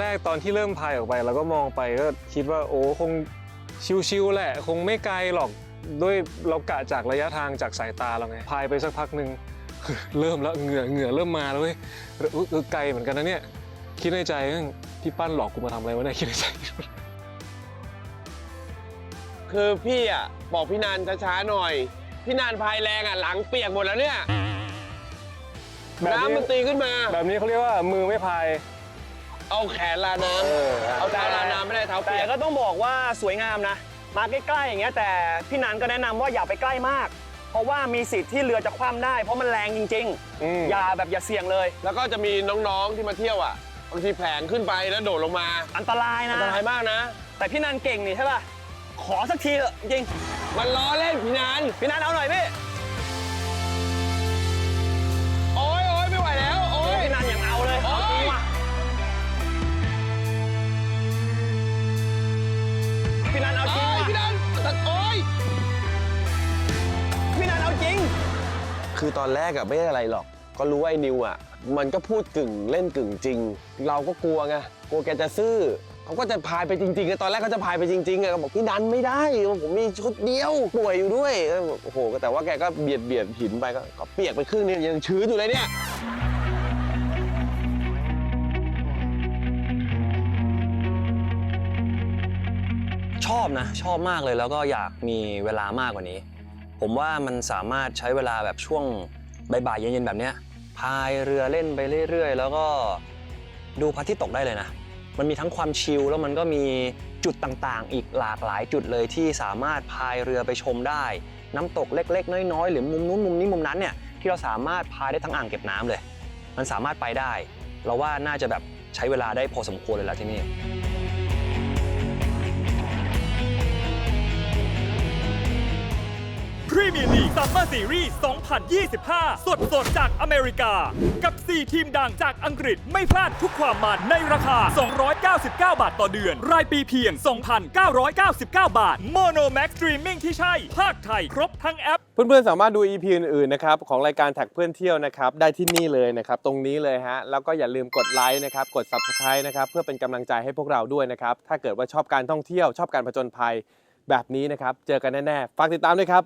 แรกตอนที่เริ่มพายออกไปเราก็มองไปก็คิดว่าโอ้คงชิวๆแหละ คงไม่ไกลหรอกด้วยเรากะจากระยะทางจากสายตาเราไงพายไปสักพักหนึ่งเริ่มแล้วเหงื่อเหงื่อเริ่มมาแล้วเว้ยเออเออไกลเหมือนกันนะเนี่ยคิดในใจเอ้ยพี่ปั้นหลอกกูมาทำอะไรวะเนี่ยคิดในใจคือพี่อะบอกพี่นานช้าๆหน่อย พี่นานพายแรงอะหลังเปียกหมดแล้วเนี่ยแบบนี้น้ำมันตีขึ้นมา แบบนี้เขาเรียกว่ามือไม่พาย เอาแขนลาน้เออำเอาเท้าลาน้ำไม่ได้เท้าแต่เปียกก็ต้องบอกว่าสวยงามนะ มาใกล้ๆอย่างเงี้ยแต่พี่นันก็แนะนำว่าอย่าไปใกล้มาก เพราะว่ามีสิทธิ์ที่เรือจะคว่ำได้ เพราะมันแรงจริงอืมๆอย่าแบบอย่าเสี่ยงเลย แล้วก็จะมีน้องๆที่มาเที่ยวอะบางทีแผลงขึ้นไปแล้วโดดลงมาอันตรายอันะ นตรายมากนะ แต่พี่นันเก่งนี่ใช่ป่ะ ขอสักทีเถอะจริงมันล้อเล่นพี่นานพี่นันเอาหน่อยพี่ คือตอนแรกอะไม่ได้อะไรหรอก ก็รู้ว่าไอ้นิวอะมันก็พูดกึ่งเล่นกึ่งจริง เราก็กลัวไงกลัวแกจะซื่อเขาก็จะพายไปจริงๆอะตอนแรกเขาจะพายไปจริงๆอะก็บอกพี่นันไม่ได้ผมมีชุดเดียวป่วยอยู่ด้วยเออโอ้โหแต่ว่าแกก็เบียดเบียดหินไปก็ก็เปียกไปครึ่งนึงยังชื้นอยู่เลยเนี่ย ชอบนะ ชอบมากเลยแล้วก็อยากมีเวลามากกว่านี้ ผมว่ามันสามารถใช้เวลาแบบช่วงบ่ายๆเย็นๆแบบเนี้ยพายเรือเล่นไปเรื่อยๆ แล้วก็ดูพระอาทิตย์ตกได้เลยนะ มันมีทั้งความชิลแล้วมันก็มีจุดต่างๆ อีกหลากหลายจุดเลยที่สามารถพายเรือไปชมได้ น้ำตกเล็กๆ น้อยๆ หรือมุมนู้นมุมนี้มุมนั้นเนี่ยที่เราสามารถพายได้ทั้งอ่างเก็บน้ำเลย มันสามารถไปได้ เราว่าน่าจะแบบใช้เวลาได้พอสมควรเลยละที่นี่ มียร์ลีกซัมเมอร์ซีรีส์ 2025 สดสดจากอเมริกา กับ 4 ทีมดังจากอังกฤษไม่พลาดทุกความมันในราคา 299 บาทต่อเดือน รายปีเพียง 2,999 บาท โมโนแม็กซ์สตรีมมิ่งที่ใช่ ภาคไทยครบทั้งแอป เพื่อนๆ สามารถดู EP อื่นๆ นะครับ ของรายการแท็กเพื่อนเที่ยวนะครับ ได้ที่นี่เลยนะครับ ตรงนี้เลยฮะ แล้วก็อย่าลืมกดไลค์นะครับ กด Subscribe นะครับ เพื่อเป็นกำลังใจให้พวกเราด้วยนะครับ ถ้าเกิดว่าชอบการท่องเที่ยว ชอบการผจญภัยแบบนี้นะครับ เจอกันแน่ๆ ฝากติดตามด้วยครับ